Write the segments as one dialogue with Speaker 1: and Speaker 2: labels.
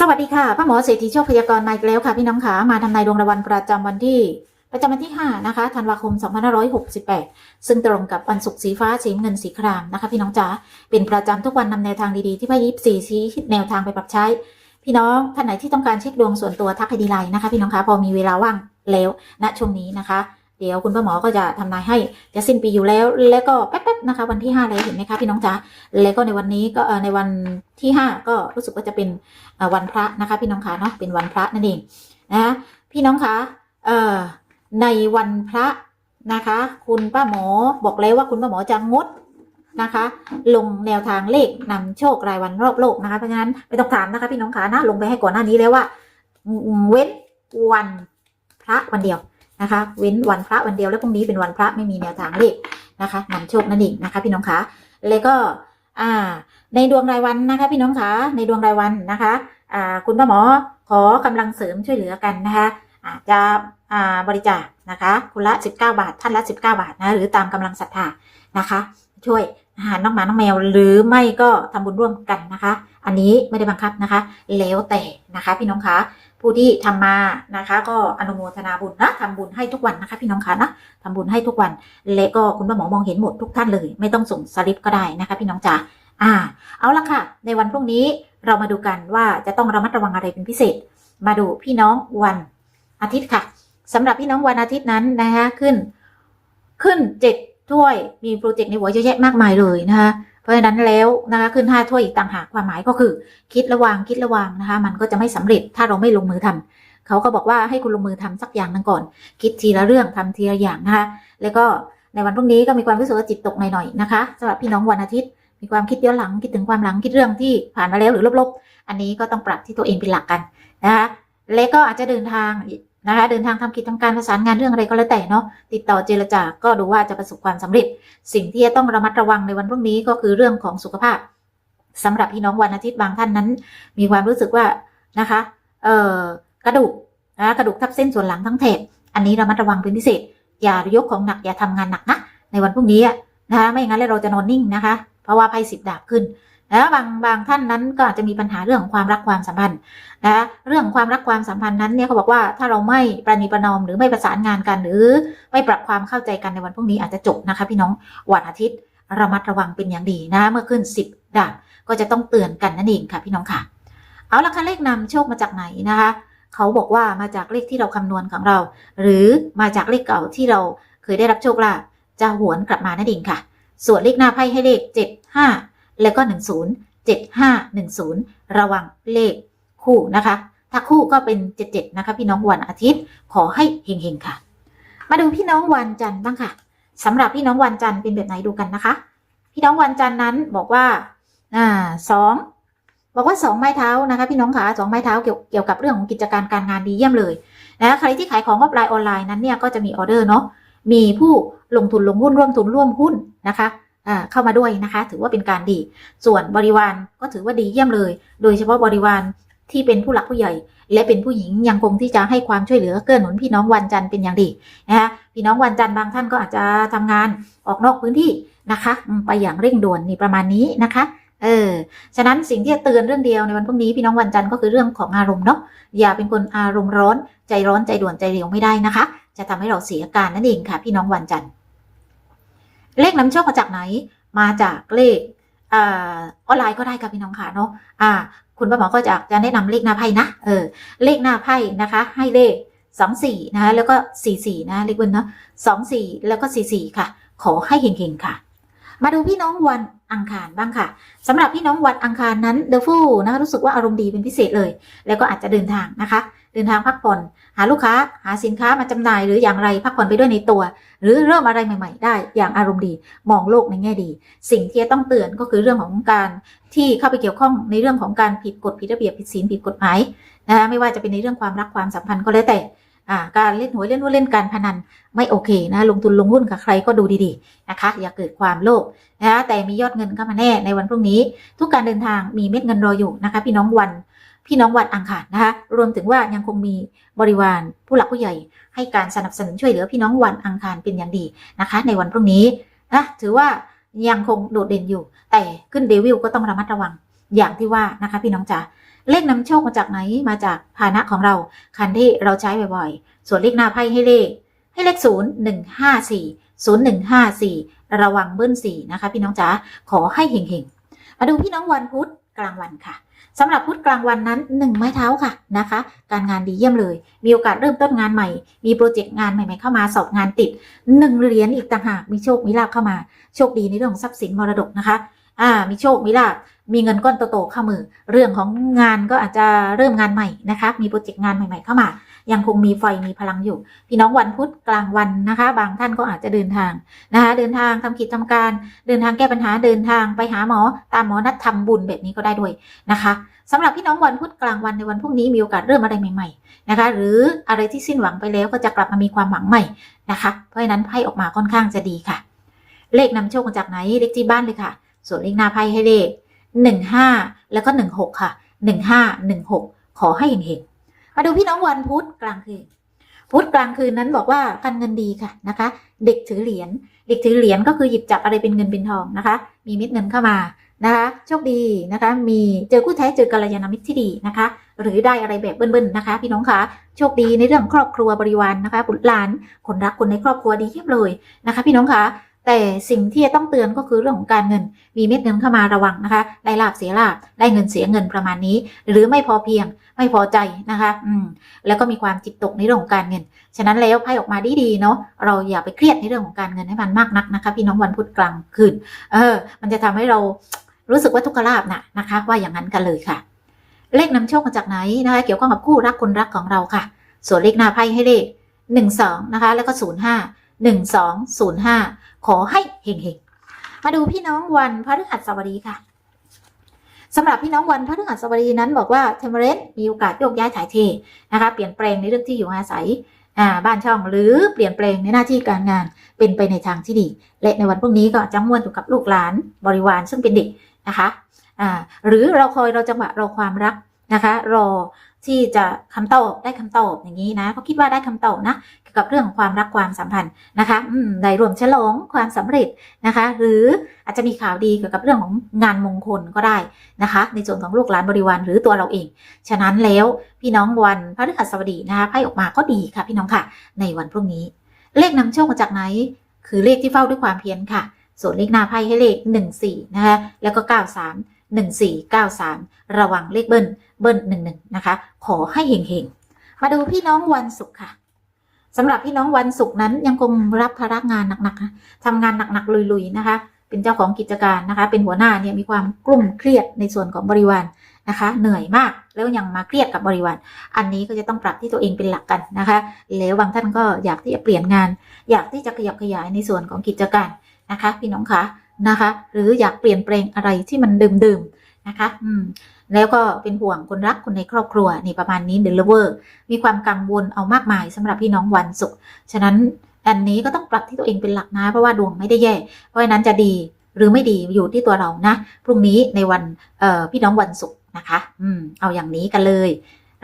Speaker 1: สวัสดีค่ะพ่อหมอเศรษฐีโชคพยากรณ์มาอีกแล้วค่ะพี่น้องขามาทำนายดวงรายวันประจำวันที่ ประจำวันที่ 5 นะคะธันวาคม 2568 ซึ่งตรงกับวันศุกร์สีฟ้าสีเงินสีครามนะคะ พี่น้องจ๋าเป็นประจำทุกวันนำแนวทางดีๆที่พ่อยิปซีชี้แนวทางไปปรับใช้ พี่น้องท่านไหนที่ต้องการเช็คดวงส่วนตัวทักให้ดีไลน์นะคะ พี่น้องคะพอมีเวลาว่างแล้วณช่วงนี้นะคะ เดี๋ยวคุณพ่อหมอก็จะทำนายให้จะสิ้นปีอยู่แล้ว แล้วก็แป๊บๆนะคะ วันที่5แล้วเห็นไหมคะพี่น้องจ๋าแล้วก็ในวันนี้ก็ในวันที่ 5 ก็รู้สึกว่าจะเป็นวันพระนะคะ พี่น้องคะเนาะเป็นวันพระนั่นเองนะคะพี่น้องคะเอ่อในวันพระนะคะ คุณป้าหมอบอกแล้วว่าคุณป้าหมอจะงดนะคะ ลงแนวทางเลขนำโชครายวันรอบโลกนะคะเพราะฉะนั้นไม่ต้องถามนะคะพี่น้องคะนะลงไปให้ก่อนหน้านี้แล้วว่าเว้นวันพระวันเดียว นะคะ เว้นวันพระวันเดียวแล้วพรุ่งนี้เป็นวันพระไม่มีแนวทางเลขนะคะนำโชคนั่นเองนะคะ พี่น้องคะแล้วก็อ่า ในดวงรายวันนะคะ พี่น้องคะในดวงรายวันนะคะอ่าคุณป้าหมอขอกำลังเสริมช่วยเหลือกันนะคะอาจจะอ่าบริจาคนะคะคุณละ 19 บาท ท่านละ 19 บาทนะหรือตามกำลังศรัทธานะคะ ช่วยอาหารน้องหมาน้องแมวหรือไม่ก็ทำบุญร่วมกันนะคะ อันนี้ไม่ได้บังคับนะคะ แล้วแต่นะคะ พี่น้องคะผู้ที่ทำมานะคะ ก็อนุโมทนาบุญนะทำบุญให้ทุกวันนะคะ พี่น้องคะนะทำบุญให้ทุกวัน และก็คุณป้าหมอมองเห็นหมดทุกท่านเลย ไม่ต้องส่งสลิปก็ได้นะคะ พี่น้องจ๋าอ่า เอาละค่ะ ในวันพรุ่งนี้เรามาดูกันว่าจะต้องระมัดระวังอะไรเป็นพิเศษ มาดูพี่น้องวันอาทิตย์ค่ะสำหรับพี่น้องวันอาทิตย์นั้นนะคะขึ้น ขึ้นเจ็ดถ้วยมีโปรเจกต์ในหัวเยอะแยะมากมายเลยนะคะ เพราะฉะนั้นแล้วนะคะขึ้นห้าถ้วยอีกต่างหากความหมายก็คือ คิดระวังคิดระวังนะคะ มันก็จะไม่สำเร็จถ้าเราไม่ลงมือทำเขาก็บอกว่าให้คุณลงมือทำสักอย่างหนึงก่อน คิดทีละเรื่องทำทีละอย่างนะคะแล้วก็ในวันพรุ่งนี้ก็มีความรู้สึกว่าจิตตกหน่อยๆนะคะสำหรับพี่น้องวันอาทิตย์ มีความคิดย้อนหลังคิดถึงความหลังคิดเรื่องที่ผ่านมาแล้วหรือลบๆ อันนี้ก็ต้องปรับที่ตัวเองเป็นหลักกันนะคะและก็อาจจะเดินทาง นะคะเดินทางทำกิจทำการประสานงานเรื่องอะไรก็แล้วแต่เนาะติดต่อเจรจาก็ดูว่าจะประสบความสำเร็จ สิ่งที่จะต้องระมัดระวังในวันพรุ่งนี้ก็คือเรื่องของสุขภาพสำหรับพี่น้องวันอาทิตย์บางท่านนั้น มีความรู้สึกว่านะคะเอ่อกระดูกนะกระดูกทับเส้นส่วนหลังทั้งแถบอันนี้ระมัดระวังเป็นพิเศษ อย่ายกของหนักอย่าทำงานหนักนะในวันพรุ่งนี้นะคะไม่อย่างนั้นแล้วเราจะนอนนิ่งนะคะ เพราะว่าไพ่สิบดาบขึ้น นะบางบางท่านนั้นก็อาจจะมีปัญหาเรื่องของความรักความสัมพันธ์นะเรื่องความรักความสัมพันธ์นั้นเนี่ยเขาบอกว่าถ้าเราไม่ประนีประนอมหรือไม่ประสานงานกัน หรือไม่ปรับความเข้าใจกันในวันพรุ่งนี้อาจจะจบนะคะพี่น้องวันอาทิตย์ระมัดระวังเป็นอย่างดีนะ เมื่อขึ้นสิบดาบก็จะต้องเตือนกันนั่นเองค่ะพี่น้องค่ะ เอาละค่ะเลขนำโชคมาจากไหนนะคะเขาบอกว่ามาจากเลขที่เราคำนวณของเรา หรือมาจากเลขเก่าที่เราเคยได้รับโชคลาภจะหวนกลับมานั่นเองค่ะ ส่วนเลขหน้าไพ่ให้เลข 7 5 แล้วก็ 10 7 5 1 0 ระวังเลขคู่นะคะ ถ้าคู่ก็เป็น 77 นะคะ พี่น้องวันอาทิตย์ขอให้เฮงๆค่ะ มาดูพี่น้องวันจันทร์บ้างค่ะสำหรับพี่น้องวันจันทร์เป็นแบบไหนดูกันนะคะ พี่น้องวันจันทร์นั้นบอกว่าอ่าสองบอกว่าสองไม้เท้านะคะ พี่น้องขาสองไม้เท้าเกี่ยวเกี่ยวกับเรื่องของกิจการการงานดีเยี่ยมเลยนะใครที่ขายของออฟไลน์ออนไลน์นั้นเนี่ยก็จะมีออเดอร์เนาะมีผู้ลงทุนลงหุ้นร่วมทุนร่วมหุ้นนะคะ เข้ามาด้วยนะคะ ถือว่าเป็นการดี ส่วนบริวารก็ถือว่าดีเยี่ยมเลย โดยเฉพาะบริวารที่เป็นผู้หลักผู้ใหญ่ และเป็นผู้หญิงยังคงที่จะให้ความช่วยเหลือเกื้อหนุนพี่น้องวันจันทร์เป็นอย่างดีนะคะพี่น้องวันจันทร์บางท่านก็อาจจะทำงานออกนอกพื้นที่นะคะ ไปอย่างเร่งด่วนนี่ประมาณนี้นะคะเออ ฉะนั้นสิ่งที่จะเตือนเรื่องเดียวในวันพรุ่งนี้พี่น้องวันจันทร์ก็คือเรื่องของอารมณ์เนาะ อย่าเป็นคนอารมณ์ร้อนใจร้อนใจด่วนใจเร็วไม่ได้นะคะ จะทำให้เราเสียการนั่นเองค่ะ พี่น้องวันจันทร์ เลขนำโชคมาจากไหน มาจากเลขออนไลน์ก็ได้ค่ะพี่น้องค่ะเนาะอ่า คุณป้าหมอก็จะจะแนะนำเลขหน้าไพ่นะเออเลขหน้าไพ่นะคะ ให้เลขสองสี่นะคะแล้วก็สี่สี่นะเลขเบิ้ลเนาะสองสี่แล้วก็สี่สี่ค่ะ ขอให้เฮงๆค่ะ มาดูพี่น้องวันอังคารบ้างค่ะสำหรับพี่น้องวันอังคารนั้นเดอะฟูนะคะรู้สึกว่าอารมณ์ดีเป็นพิเศษเลย แล้วก็อาจจะเดินทางนะคะ เดินทางพักผ่อน หาลูกค้า หาสินค้ามาจำหน่ายหรืออย่างไรพักผ่อนไปด้วยในตัว หรือเริ่มอะไรใหม่ ๆ ได้อย่างอารมณ์ดี มองโลกในแง่ดี สิ่งที่จะต้องเตือนก็คือเรื่องของการที่เข้าไปเกี่ยวข้องในเรื่องของการผิดกฎผิดระเบียบผิดศีลผิดกฎหมายนะคะไม่ว่าจะเป็นในเรื่องความรักความสัมพันธ์ก็แล้วแต่ การเล่นหวยเล่นหุ้นเล่นการพนันไม่โอเคนะลงทุนลงหุ้นกับใครก็ดูดีๆนะคะ อย่าเกิดความโลภนะคะแต่มียอดเงินเข้ามาแน่ในวันพรุ่งนี้ ทุกการเดินทางมีเม็ดเงินรออยู่นะคะ พี่น้องวันพี่น้องวันอังคารนะคะ รวมถึงว่ายังคงมีบริวารผู้หลักผู้ใหญ่ ให้การสนับสนุนช่วยเหลือพี่น้องวันอังคารเป็นอย่างดีนะคะ ในวันพรุ่งนี้นะถือว่ายังคงโดดเด่นอยู่ แต่ขึ้นเดวิลก็ต้องระมัดระวังอย่างที่ว่านะคะ พี่น้องจ๋า เลขนำโชคมาจากไหนมาจากพานะของเรา คันที่เราใช้บ่อยๆ ส่วนเลขหน้าไพ่ให้เลข ให้เลขศูนย์หนึ่งห้าสี่ศูนย์หนึ่งห้าสี่ระวังเบิ้ลสี่นะคะ พี่น้องจ๋าขอให้เฮงๆ มาดูพี่น้องวันพุธกลางวันค่ะสำหรับพุธกลางวันนั้นหนึ่งไม้เท้าค่ะนะคะ การงานดีเยี่ยมเลย มีโอกาสเริ่มต้นงานใหม่ มีโปรเจกต์งานใหม่ๆเข้ามาสอบงานติดหนึ่งเหรียญอีกต่างหากมีโชคมีลาภเข้ามา โชคดีในเรื่องของทรัพย์สินมรดกนะคะ อ่า มีโชคมีลาภ มีเงินก้อนโตๆเข้ามือ เรื่องของงานก็อาจจะเริ่มงานใหม่นะคะ มีโปรเจกต์งานใหม่ ๆ เข้ามา ยังคงมีไฟมีพลังอยู่ พี่น้องวันพุธกลางวันนะคะ บางท่านก็อาจจะเดินทางนะคะ เดินทางทำกิจทำการ เดินทางแก้ปัญหาเดินทางไปหาหมอ ตามหมอนัดทำบุญแบบนี้ก็ได้ด้วยนะคะสำหรับพี่น้องวันพุธกลางวันในวันพรุ่งนี้มีโอกาสเริ่มอะไรใหม่ๆนะคะ หรืออะไรที่สิ้นหวังไปแล้วก็จะกลับมามีความหวังใหม่นะคะ เพราะฉะนั้นไพ่ออกมาค่อนข้างจะดีค่ะ เลขนำโชคมาจากไหนเลขที่บ้านเลยค่ะ ส่วนเลขหน้าไพ่ให้เลข หนึ่งห้าแล้วก็หนึ่งหกค่ะหนึ่งห้าหนึ่งหกขอให้เห็นๆมาดูพี่น้องวันพุธกลางคืนพุธกลางคืนนั้นบอกว่าการเงินดีค่ะนะคะ เด็กถือเหรียญเด็กถือเหรียญก็คือหยิบจับอะไรเป็นเงินเป็นทองนะคะ มีเม็ดเงินเข้ามานะคะโชคดีนะคะ มีเจอคู่แท้เจอกัลยาณมิตรที่ดีนะคะ หรือได้อะไรแบบเบิ้ลๆนะคะ พี่น้องคะโชคดีในเรื่องครอบครัวบริวารนนะคะบุตรหลานคนรักคนในครอบครัวดีเยี่ยมเลยนะคะ พี่น้องคะ แต่สิ่งที่จะต้องเตือนก็คือเรื่องของการเงิน มีเม็ดเงินเข้ามาระวังนะคะ ได้ลาบเสียลาบได้เงินเสียเงินประมาณนี้ หรือไม่พอเพียง ไม่พอใจนะคะ อืม แล้วก็มีความจิตตกในเรื่องของการเงิน ฉะนั้นแล้วไพ่ออกมาดีๆเนาะ เราอย่าไปเครียดในเรื่องของการเงินให้มันมากนักนะคะ พี่น้องวันพุธกลางคืน เออ มันจะทำให้เรารู้สึกว่าทุกขลาบนะนะคะ ว่าอย่างนั้นกันเลยค่ะ เลขนำโชคมาจากไหนนะคะ เกี่ยวข้องกับคู่รักคนรักของเราค่ะ ส่วนเลขหน้าไพ่ให้เลขหนึ่งสองนะคะ แล้วก็ศูนย์ห้า หนึ่งสองศูนย์ห้าขอให้เฮงๆ มาดูพี่น้องวันพฤหัสบดีค่ะสำหรับพี่น้องวันพฤหัสบดีนั้นบอกว่าเทมเรนมีโอกาสโยกย้ายถ่ายเทนะคะเปลี่ยนแปลงในเรื่องที่อยู่อาศัยบ้านช่องหรือเปลี่ยนแปลงในหน้าที่การงานเป็นไปในทางที่ดี และในวันพรุ่งนี้ก็จะม่วนอยู่กับลูกหลานบริวารซึ่งเป็นเด็กนะคะหรือเราคอยเราจังหวะเรอความรัก นะคะ รอที่จะคำตอบได้คำตอบอย่างนี้นะเขาคิดว่าได้คำตอบนะเกี่ยวกับเรื่องของความรักความสัมพันธ์นะคะอืมได้รวมฉลองความสำเร็จนะคะ หรืออาจจะมีข่าวดีเกี่ยวกับเรื่องของงานมงคลก็ได้นะคะ ในส่วนของลูกหลานบริวารหรือตัวเราเอง ฉะนั้นแล้วพี่น้องวันพฤหัสบดีนะคะไพ่ออกมาก็ดีค่ะ พี่น้องค่ะ ในวันพรุ่งนี้ เลขนำโชคมาจากไหน คือเลขที่เฝ้าด้วยความเพียรค่ะ ส่วนเลขหน้าไพ่ให้เลข 1 4นะคะแล้วก็ 93 1 4 9 3 ระวังเลขเบิ้ลเบิ้ล1 1 นะคะ ขอให้เฮงๆ มาดูพี่น้องวันศุกร์ค่ะสำหรับพี่น้องวันศุกร์นั้นยังคงรับภาระงานหนักๆนะทำงานหนักๆลุยๆนะคะ เป็นเจ้าของกิจการนะคะ เป็นหัวหน้าเนี่ยมีความกลุ่มเครียดในส่วนของบริวารนะคะ เหนื่อยมากแล้วยังมาเครียดกับบริวารอันนี้ก็จะต้องปรับที่ตัวเองเป็นหลักกันนะคะ แล้วบางท่านก็อยากที่จะเปลี่ยนงาน อยากที่จะขยับขยายในส่วนของกิจการนะคะ พี่น้องคะ นะคะ หรืออยากเปลี่ยนแปลงอะไรที่มันเดิมๆนะคะ อืมแล้วก็เป็นห่วงคนรักคนในครอบครัวนี่ประมาณนี้เดลเวอร์มีความกังวลเอามากมายสำหรับพี่น้องวันศุกร์ฉะนั้นอันนี้ก็ต้องปรับที่ตัวเองเป็นหลักนะ เพราะว่าดวงไม่ได้แย่ เพราะฉะนั้นจะดีหรือไม่ดีอยู่ที่ตัวเรานะ พรุ่งนี้ในวันเอ่อพี่น้องวันศุกร์นะคะ อืมเอาอย่างนี้กันเลย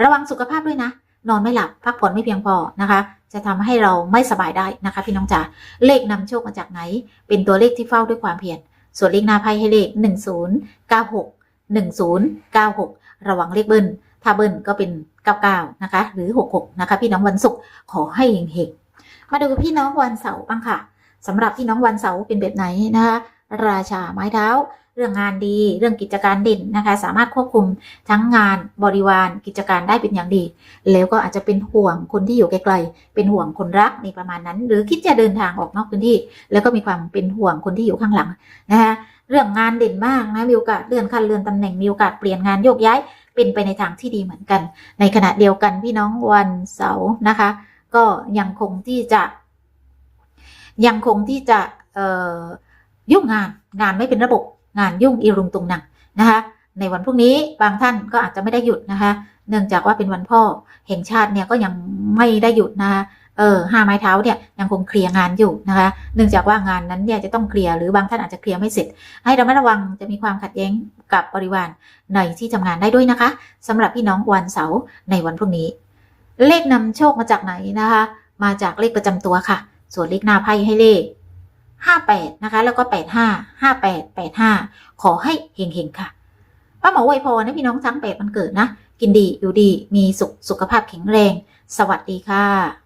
Speaker 1: ระวังสุขภาพด้วยนะ นอนไม่หลับพักผ่อนไม่เพียงพอนะคะ จะทำให้เราไม่สบายได้นะคะ พี่น้องจ๋าเลขนำโชคมาจากไหน เป็นตัวเลขที่เฝ้าด้วยความเพียรส่วนเลขหน้าไพ่ให้เลข 1096 1096 ระวังเลขเบิ้ลถ้าเบิ้ลก็เป็น 99 นะคะ หรือ 66 นะคะ พี่น้องวันศุกร์ขอให้เฮงๆมาดูพี่น้องวันเสาร์บ้างค่ะสำหรับพี่น้องวันเสาร์เป็นแบบไหนนะคะ ราชาไม้เท้า เรื่องงานดี เรื่องกิจการเด่นนะคะ สามารถควบคุมทั้งงานบริวารกิจการได้เป็นอย่างดี แล้วก็อาจจะเป็นห่วงคนที่อยู่ไกลๆเป็นห่วงคนรักในประมาณนั้น หรือคิดจะเดินทางออกนอกพื้นที่ แล้วก็มีความเป็นห่วงคนที่อยู่ข้างหลังนะคะเรื่องงานเด่นมากนะมีโอกาสเลื่อนขั้นเลื่อนตำแหน่งมีโอกาสเปลี่ยนงานโยกย้ายเป็นไปในทางที่ดีเหมือนกัน ในขณะเดียวกันพี่น้องวันเสาร์นะคะ ก็ยังคงที่จะ ยังคงที่จะเอ่อยุ่งงานงานไม่เป็นระบบ งานยุ่งอีรุงตุงนังนะคะ ในวันพรุ่งนี้บางท่านก็อาจจะไม่ได้หยุดนะคะ เนื่องจากว่าเป็นวันพ่อแห่งชาติเนี่ยก็ยังไม่ได้หยุดนะคะเออห้าไม้เท้าเนี่ยยังคงเคลียร์งานอยู่นะคะ เนื่องจากว่างานนั้นเนี่ยจะต้องเคลียร์หรือบางท่านอาจจะเคลียร์ไม่เสร็จ ให้เราไม่ระวังจะมีความขัดแย้งกับบริวารในที่ทำงานได้ด้วยนะคะสำหรับพี่น้องวันเสาร์ในวันพรุ่งนี้ เลขนำโชคมาจากไหนนะคะ มาจากเลขประจำตัวค่ะ ส่วนเลขหน้าไพ่ให้เลข 58 นะคะ แล้วก็ 85 58 85 ขอให้เฮงๆค่ะ ป้าหมอไวยพรนะพี่น้องทั้งแปดวันเกิดนะ กินดีอยู่ดีมีสุขสุขภาพแข็งแรง สวัสดีค่ะ